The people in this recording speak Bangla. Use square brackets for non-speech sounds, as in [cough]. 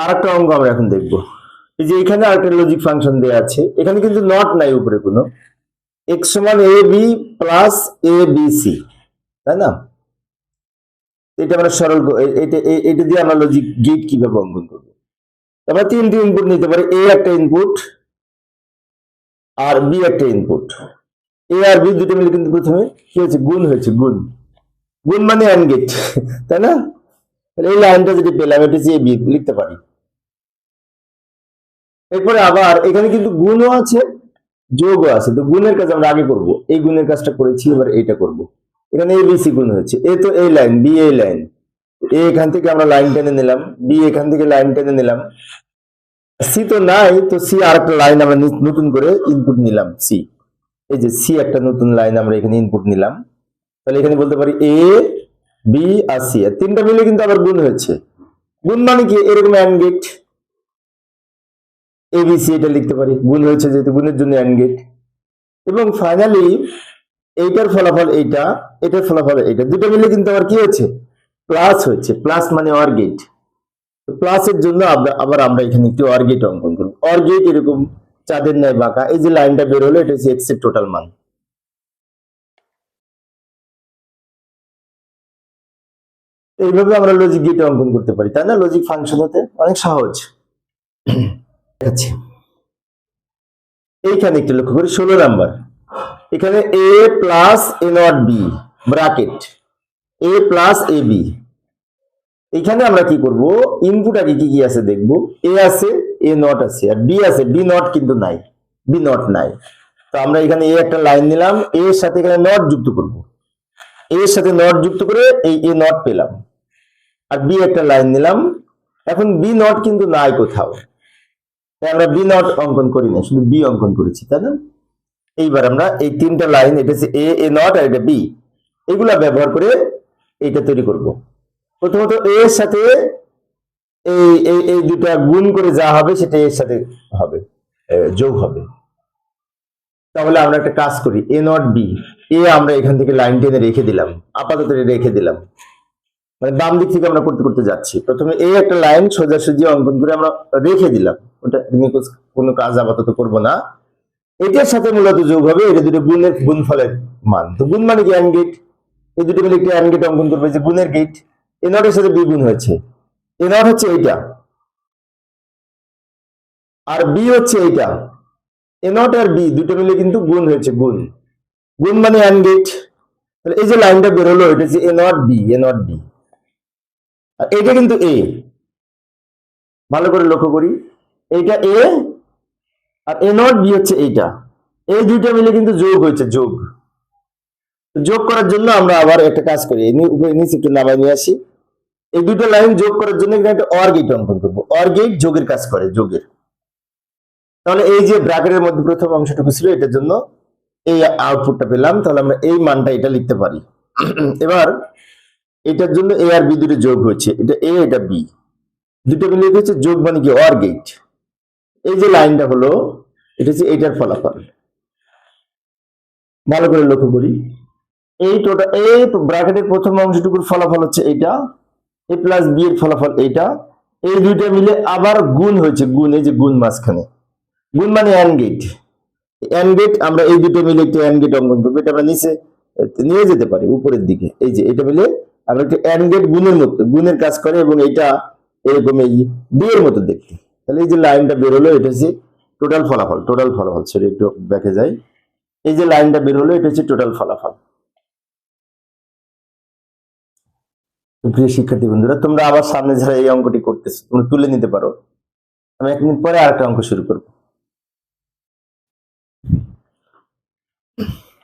আর একটা আমরা এখন দেখব। এই যে এখানে আরেকটা লজিক ফাংশন দেওয়া আছে। এখানে কিন্তু নট নাই উপরে কোনো। এক্স সমান এ বি প্লাস এ তাই না? এটা আমরা সরল এটা এটা দিয়ে আমরা লজিক গেট কীভাবে অঙ্কন করব? আমরা তিনটি ইনপুট নিতে পারি। এ একটা ইনপুট আর বি একটা ইনপুট এ আর বি দুটো মিলে কিন্তু প্রথমে কি হয়েছে? গুণ হয়েছে, গুণ। গুণ মানে অ্যান্ড গেট তাই না? তাহলে এই লাইনটা যদি পেলাম, এটা এ বি লিখতে পারি। এরপরে আবার এখানে কিন্তু গুণও আছে, যোগও আছে। তো গুণের কাজ আমরা আগে করব। এই গুণের কাজটা করেছি, এবার এইটা করব। এখানে এ বি সি গুণ হয়েছে। এ তো এই লাইন বি এই লাইন এ এখান থেকে আমরা লাইন টেনে নিলাম বি এখান থেকে লাইন টেনে নিলাম। সি তো নাই, তো সি আর একটা লাইন আমরা নতুন করে ইনপুট নিলাম সি এই যে সি একটা নতুন লাইন আমরা এখানে ইনপুট নিলাম। তাহলে এখানে বলতে পারি এ বি আর সি আর তিনটা মিলে কিন্তু আবার গুণ হয়েছে। গুণ মানে কি? এরকম অ্যান্ড গেট এবিসি এটা লিখতে পারি। গুণ হয়েছে যেহেতু গুণের জন্য অ্যান্ড গেট এবং ফাইনালি এইটার ফলাফল এইটা, এটার ফলাফল এইটা। দুটো মিলে কিন্তু আবার কি হয়েছে? প্লাস হয়েছে। প্লাস মানে অর গেট প্লাসের জন্য আবার- আমরা এখানে একটু অর গেট অঙ্কন করব। অর গেট এরকম চাঁদের ন্যায় বাঁকা। এই যে লাইনটা বের হলো, এটা হচ্ছে এক্সের টোটাল মান। এইভাবে আমরা লজিক গেট অঙ্কন করতে পারি। তাই না? লজিক ফাংশন হতে অনেক সহজ। দেখাচ্ছি। এইখানে একটু লক্ষ্য করি, ষোলো নাম্বার। এখানে A plus A not B bracket A plus A B এখানে আমরা কি করব? ইনপুট আগে কি কি আছে দেখব? এ আছে এ নট আছে। আর বি আছে বি নট কিন্তু নাই। বি নট নাই। তো আমরা এখানে এ একটা লাইন নিলাম এর সাথে এখানে নট যুক্ত করব। এর সাথে নট যুক্ত করে এই এ নট পেলাম। আর বি একটা লাইন নিলাম। এখন বি নট কিন্তু নাই কোথাও। তাই আমরা বি নট অঙ্কন করি না, শুধু বি অঙ্কন করেছি, তাই না? এইবার আমরা এই তিনটা লাইন, এটা হচ্ছে এ এ নট আর এটা বি, এগুলা ব্যবহার করে এইটা তৈরি করব। প্রথমত এ এর সাথে এই এই দুটা গুণ করে যা হবে সেটা এর সাথে হবে যোগ হবে। তাহলে আমরা একটা কাজ করি, এ নট বি, এ আমরা এখান থেকে লাইন টেনে রেখে দিলাম, আপাতত এটা রেখে দিলাম। মানে বাম দিক থেকে আমরা করতে করতে যাচ্ছি। প্রথমে এই একটা লাইন সোজাসুজি অঙ্কন করে আমরা রেখে দিলাম। ওটা কোস- কোনো কাজ আপাতত করব না। এটার সাথে মূলত যোগ হবে, এটা দুটো গুণের গুণফলের মান। তো গুণ মানে কি? And gate. এই দুটো মিলে একটি অ্যান্ড গেট অঙ্কন করবে যে গুণের গেট। এ নটের সাথে বি গুণ হয়েছে। এ নট হচ্ছে এইটা। আর বি হচ্ছে এইটা। এ নট আর বি দুটো মিলে কিন্তু গুণ হয়েছে, গুণ। গুণ মানে অ্যান্ড গেট। তাহলে এই যে লাইনটা বেরোলো, এটা হচ্ছে A not B, A not B. এটা কিন্তু এ ভালো করে লক্ষ্য করি। এইটা এ আর এ নট বি হচ্ছে এইটা। এই দুইটা মিলে কিন্তু যোগ হয়েছে, যোগ। যোগ করার জন্য আমরা আবার একটা কাজ করি। নিচে একটু নামাই নিয়ে আসি। এই দুটো লাইন যোগ করার জন্য এখানে একটা অর অঙ্কন করব। অর গেট যোগের কাজ করে, যোগের। তাহলে এই যে ব্র্যাকেটের মধ্যে প্রথম অংশটুকু ছিল, এটার জন্য এই আউটপুটটা পেলাম। তাহলে আমরা এই মানটা এটা লিখতে পারি। [clears throat] এবার এটার জন্য এ আর বি দুটো যোগ হয়েছে। এটা এ এটা বি দুটো মিলিয়ে হচ্ছে যোগ মানে কি? অর গেট এই যে লাইনটা হলো, এটা হচ্ছে এটার ফলাফল। ভালো করে লক্ষ্য করি। এই টোটাল এই ব্র্যাকেটের প্রথম অংশটুকুর ফলাফল হচ্ছে এইটা এ প্লাস বি এর ফলাফল এইটা এই দুইটা মিলে আবার গুণ হয়েছে, গুণ, এই যে গুণ মাঝখানে। গুণ মানে অ্যান গেট অ্যান গেট আমরা এই দুটো মিলে একটা অ্যান গেট অঙ্কন করব। এটা আমরা নিচে, নিয়ে যেতে পারি, উপরের দিকে। এই যে এটা মিলে আমরা একটা গুণের মতো, গুণের কাজ করে এবং এটা এরকম এই মতো দেখতে। তাহলে এই যে লাইনটা বেরোলো, এটা হচ্ছে টোটাল ফলাফল টোটাল ফলাফল সেটা একটু ব্যাকে যাই। এই যে লাইনটা বের হলো এটা হচ্ছে টোটাল ফলাফল। প্রিয় শিক্ষার্থী বন্ধুরা, তোমরা আবার সামনে যারা এই অঙ্কটি করতেছো, তোমরা তুলে নিতে পারো। আমি এক মিনিট পরে আরেকটা অঙ্ক শুরু করব।